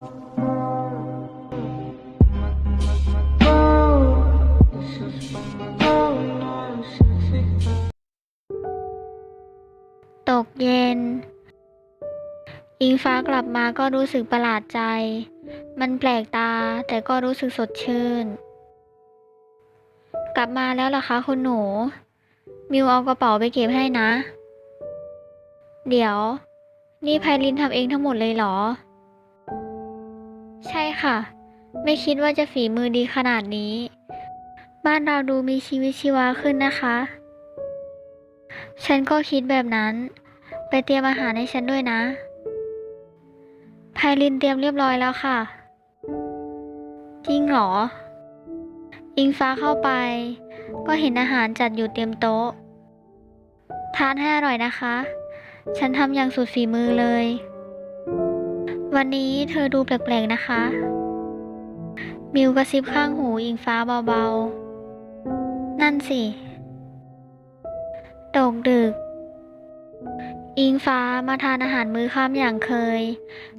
ตกเย็น อิงฟ้ากลับมาก็รู้สึกประหลาดใจ มันแปลกตาแต่ก็รู้สึกสดชื่น กลับมาแล้วเหรอคะคุณหนู มิวเอากระเป๋าไปเก็บให้นะ เดี๋ยว นี่ไพลินทำเองทั้งหมดเลยเหรอ ใช่ค่ะ ไม่คิดว่าจะฝีมือดีขนาดนี้ บ้านเราดูมีชีวิตชีวาขึ้นนะคะ ฉันก็คิดแบบนั้น ไปเตรียมอาหารให้ฉันด้วยนะไพลินเตรียมเรียบร้อยแล้วค่ะ จริงเหรอ อิงฟ้าเข้าไป ก็เห็นอาหารจัดอยู่เต็มโต๊ะ ทานให้อร่อยนะคะ ฉันทำอย่างสุดฝีมือเลย วันนี้เธอดูแปลกๆนะคะ มิวกระซิบข้างหูอิงฟ้าเบาๆ นั่นสิตกดึก อิงฟ้ามาทานอาหารมื้อค่ำอย่างเคย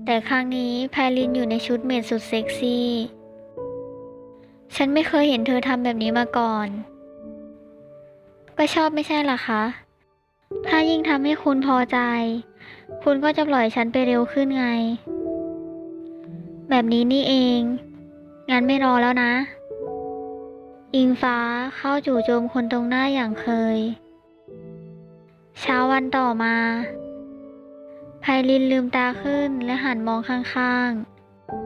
แต่ครั้งนี้ไพลินอยู่ในชุดเมดสุดเซ็กซี่ ฉันไม่เคยเห็นเธอทำแบบนี้มาก่อน ก็ชอบไม่ใช่หรอคะ ถ้ายิ่งทำให้คุณพอใจ คุณก็จะปล่อยฉันไปเร็วขึ้นไง แบบนี้นี่เอง งั้นไม่รอแล้วนะ อิงฟ้าเข้าจู่โจมคนตรงหน้าอย่างเคย เช้าวันต่อมาไพลินลืมตาขึ้นและหันมองข้าง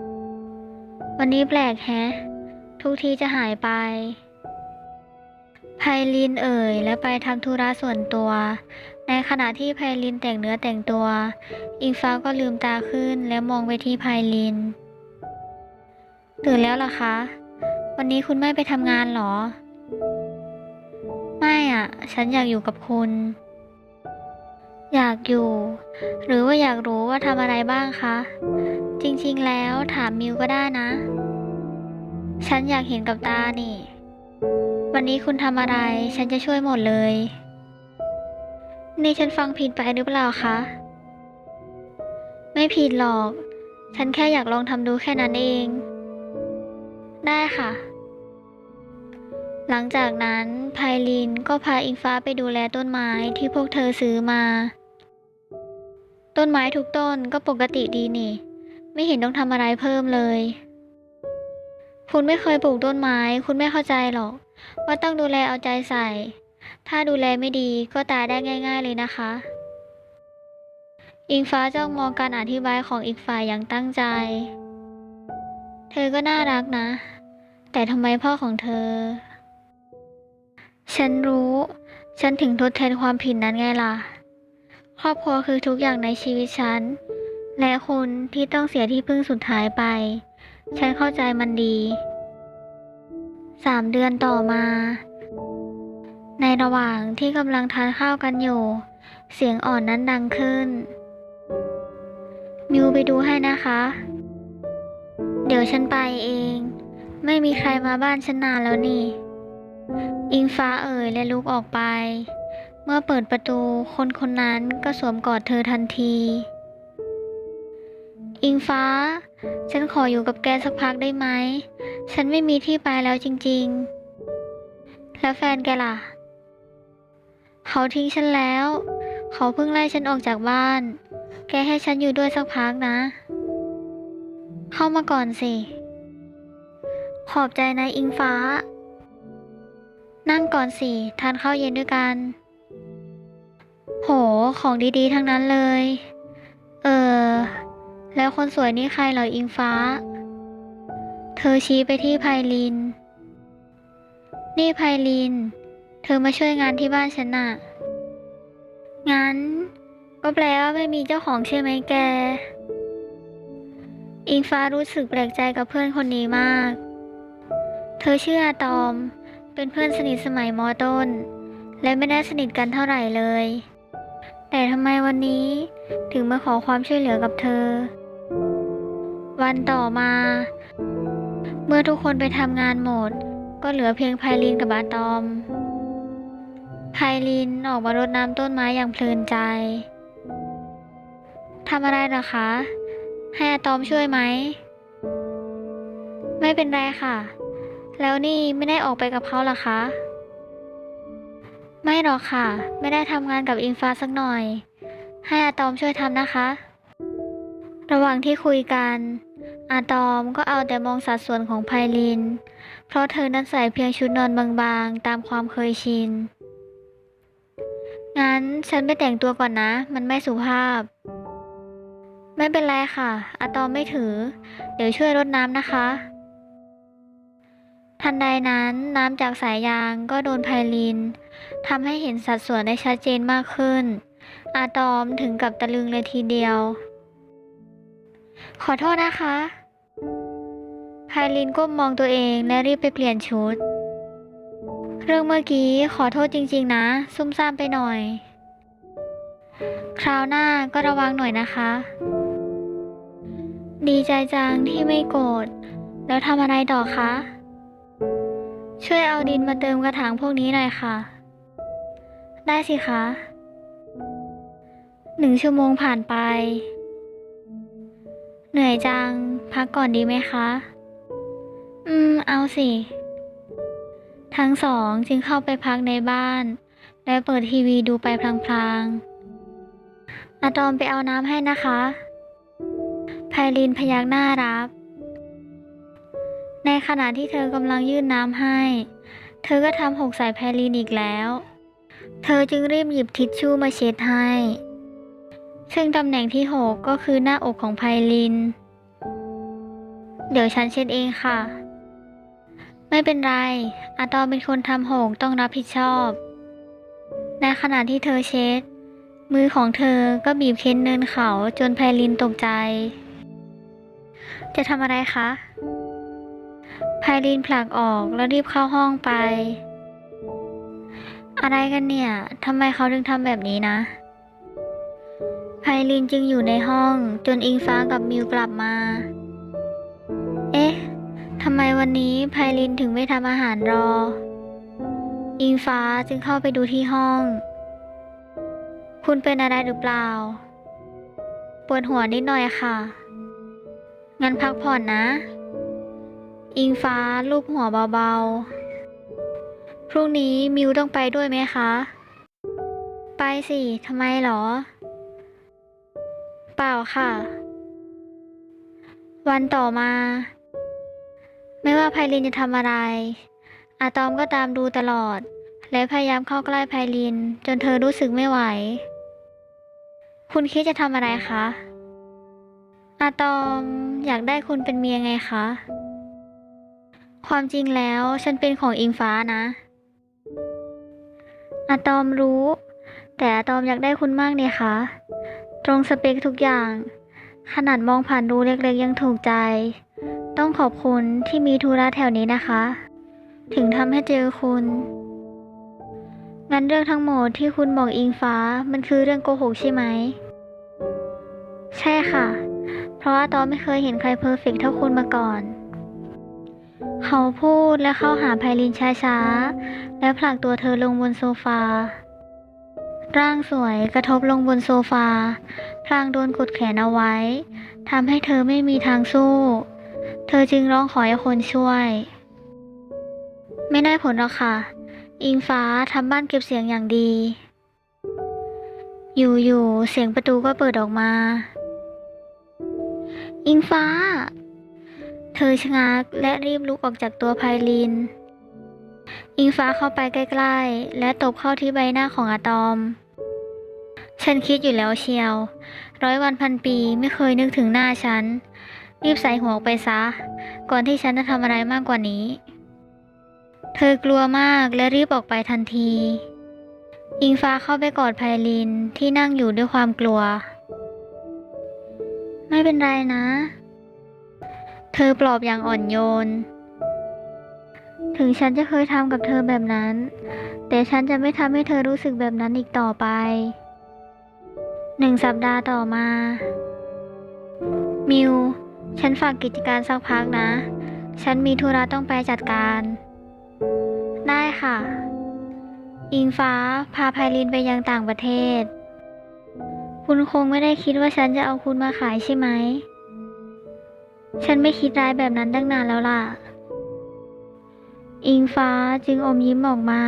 ๆ วันนี้แปลกแฮะ ทุกทีจะหายไปไพลินเอ่ยและไปทำธุระส่วนตัว ในขณะที่ไพลินแต่งเนื้อแต่งตัว อิงฟ้าก็ลืมตาขึ้นและมองไปที่ไพลิน ตื่นแล้วเหรอคะ วันนี้คุณไม่ไปทำงานเหรอ ไม่อะ ฉันอยากอยู่กับคุณ อยากอยู่ หรือว่าอยากรู้ว่าทำอะไรบ้างคะ จริงๆแล้วถามมิวก็ได้นะ ฉันอยากเห็นกับตานี่ วันนี้คุณทำอะไร ฉันจะช่วยหมดเลย นี่ฉันฟังผิดไปหรือเปล่าคะ ไม่ผิดหรอก ฉันแค่อยากลองทำดูแค่นั้นเอง ได้ค่ะ หลังจากนั้นไพลินก็พาอิงฟ้าไปดูแลต้นไม้ที่พวกเธอซื้อมา ต้นไม้ทุกต้นก็ปกติดีนี่ ไม่เห็นต้องทำอะไรเพิ่มเลย คุณไม่เคยปลูกต้นไม้ คุณไม่เข้าใจหรอก ว่าต้องดูแลเอาใจใส่ ถ้าดูแลไม่ดีก็ตายได้ง่าย ๆเลยนะคะอิงฟ้าจ้องมองการอธิบายของอีกฝ่ายอย่างตั้งใจ เธอก็น่ารักนะ แต่ทำไมพ่อของเธอ ฉันรู้ ฉันถึงทดแทนความผิดนั้นไงล่ะ ครอบครัวคือทุกอย่างในชีวิตฉัน และคุณที่ต้องเสียที่พึ่งสุดท้ายไป ฉันเข้าใจมันดีสามเดือนต่อมา ในระหว่างที่กำลังทานข้าวกันอยู่ เสียงอ่อนนั้นดังขึ้น มิวไปดูให้นะคะ เดี๋ยวฉันไปเอง ไม่มีใครมาบ้านฉันนานแล้วนี่ อิงฟ้าเอ่ยและลุกออกไป เมื่อเปิดประตูคนคนนั้นก็สวมกอดเธอทันที อิงฟ้า ฉันขออยู่กับแกสักพักได้ไหม ฉันไม่มีที่ไปแล้วจริง ๆ แล้วแฟนแกล่ะ เขาทิ้งฉันแล้ว เขาเพิ่งไล่ฉันออกจากบ้าน แกให้ฉันอยู่ด้วยสักพักนะ เข้ามาก่อนสิ ขอบใจนะอิงฟ้า นั่งก่อนสิ ทานข้าวเย็นด้วยกัน โห ของดีๆ ทั้งนั้นเลย เออ แล้วคนสวยนี่ใครเหรออิงฟ้า เธอชี้ไปที่ไพลิน นี่ไพลิน เธอมาช่วยงานที่บ้านฉันน่ะ งั้น ก็แปลว่าไม่มีเจ้าของใช่ไหมแก อิงฟ้ารู้สึกแปลกใจกับเพื่อนคนนี้มาก เธอชื่ออาตอม เป็นเพื่อนสนิทสมัยมอต้น และไม่ได้สนิทกันเท่าไหร่เลย แต่ทำไมวันนี้ถึงมาขอความช่วยเหลือกับเธอ วันต่อมา เมื่อทุกคนไปทำงานหมด ก็เหลือเพียงไพลินกับอาตอมไพลินออกมารดน้ำต้นไม้อย่างเพลินใจทำอะไรเหรอคะ ให้อะตอมช่วยไหม ไม่เป็นไรค่ะ แล้วนี่ไม่ได้ออกไปกับเขาเหรอคะ ไม่หรอกค่ะ ไม่ได้ทำงานกับอิงฟ้าสักหน่อย ให้อะตอมช่วยทำนะคะ ระหว่างที่คุยกัน อาตอมก็เอาแต่มองสัดส่วนของไพลิน เพราะเธอนั้นใส่เพียงชุดนอนบางๆ ตามความเคยชิน งั้นฉันไปแต่งตัวก่อนนะ มันไม่สุภาพ ไม่เป็นไรค่ะอาตอมไม่ถือ เดี๋ยวช่วยรดน้ำนะคะ ทันใดนั้นน้ำจากสายยางก็โดนไพลินทำให้เห็นสัดส่วนได้ชัดเจนมากขึ้น อาตอมถึงกับตะลึงเลยทีเดียว ขอโทษนะคะไพลินก้มมองตัวเองและรีบไปเปลี่ยนชุด เรื่องเมื่อกี้ขอโทษจริง ๆ นะ ซุ่มซ่ามไปหน่อย คราวหน้าก็ระวังหน่อยนะคะ ดีใจจังที่ไม่โกรธ แล้วทำอะไรต่อคะ ช่วยเอาดินมาเติมกระถางพวกนี้หน่อยค่ะ ได้สิคะ หนึ่งชั่วโมงผ่านไป เหนื่อยจัง พักก่อนดีไหมคะ อืม เอาสิ ทั้งสองจึงเข้าไปพักในบ้าน และเปิดทีวีดูไปพลางๆอะตอมไปเอาน้ำให้นะคะ ไพลินพยักหน้ารับ ในขณะที่เธอกำลังยื่นน้ำให้ เธอก็ทำหกใส่ไพลินอีกแล้ว เธอจึงรีบหยิบทิชชู่มาเช็ดให้ ซึ่งตำแหน่งที่หกก็คือหน้าอกของไพลิน เดี๋ยวฉันเช็ดเองค่ะ ไม่เป็นไร อาตอมเป็นคนทำหกต้องรับผิดชอบ ในขณะที่เธอเช็ดมือของเธอก็บีบเค้นเนินเขาจนไพลินตกใจ จะทำอะไรคะไพลินผลักออกแล้วรีบเข้าห้องไป อะไรกันเนี่ยทำไมเขาถึงทำแบบนี้นะไพลินจึงอยู่ในห้องจนอิงฟ้ากับมิวกลับมา เอ๊ะทำไมวันนี้ไพลินถึงไม่ทำอาหารรอ อิงฟ้าจึงเข้าไปดูที่ห้อง คุณเป็นอะไรหรือเปล่า ปวดหัวนิดหน่อยค่ะ งั้นพักผ่อนนะ อิงฟ้าลูบหัวเบาๆ พรุ่งนี้มิวต้องไปด้วยไหมคะ ไปสิทำไมหรอ เปล่าค่ะ วันต่อมา ไม่ว่าไพลินจะทำอะไร อาตอมก็ตามดูตลอด และพยายามเข้าใกล้ไพลิน จนเธอรู้สึกไม่ไหว คุณคิดจะทำอะไรคะ อาตอมอยากได้คุณเป็นเมียไงคะ ความจริงแล้วฉันเป็นของอิงฟ้านะ อาตอมรู้ แต่อาตอมอยากได้คุณมากเนี่ยคะ ตรงสเปคทุกอย่าง ขนาดมองผ่านรูเล็กๆยังถูกใจ ต้องขอบคุณที่มีธุระแถวนี้นะคะ ถึงทำให้เจอคุณ งั้นเรื่องทั้งหมดที่คุณบอกอิงฟ้ามันคือเรื่องโกหกใช่ไหม ใช่ค่ะ เพราะว่าตอนไม่เคยเห็นใครเพอร์เฟกเท่าคุณมาก่อน เขาพูดและเข้าหาไพลินช้าๆ และผลักตัวเธอลงบนโซฟา ร่างสวยกระทบลงบนโซฟา พลางโดนกดแขนเอาไว้ทำให้เธอไม่มีทางสู้ เธอจึงร้องขอให้คนช่วย ไม่ได้ผลหรอกค่ะ อิงฟ้าทำบ้านเก็บเสียงอย่างดีอยู่ๆ เสียงประตูก็เปิดออกมา อิงฟ้า เธอชะงักและรีบลุกออกจากตัวไพลิน อิงฟ้าเข้าไปใกล้ๆ และตบเข้าที่ใบหน้าของอาตอม ฉันคิดอยู่แล้วเชียว ร้อยวันพันปีไม่เคยนึกถึงหน้าฉัน รีบใส่หัวออกไปซะ ก่อนที่ฉันจะทำอะไรมากกว่านี้ เธอกลัวมากและรีบออกไปทันที อิงฟ้าเข้าไปกอดไพลินที่นั่งอยู่ด้วยความกลัว ไม่เป็นไรนะ เธอปลอบอย่างอ่อนโยน ถึงฉันจะเคยทำกับเธอแบบนั้น แต่ฉันจะไม่ทำให้เธอรู้สึกแบบนั้นอีกต่อไป หนึ่งสัปดาห์ต่อมา มิว ฉันฝากกิจการสักพักนะ ฉันมีธุระต้องไปจัดการ ได้ค่ะ อิงฟ้าพาไพลินไปยังต่างประเทศ คุณคงไม่ได้คิดว่าฉันจะเอาคุณมาขายใช่ไหม ฉันไม่คิดร้ายแบบนั้นตั้งนานแล้วล่ะ อิงฟ้าจึงอมยิ้มออกมา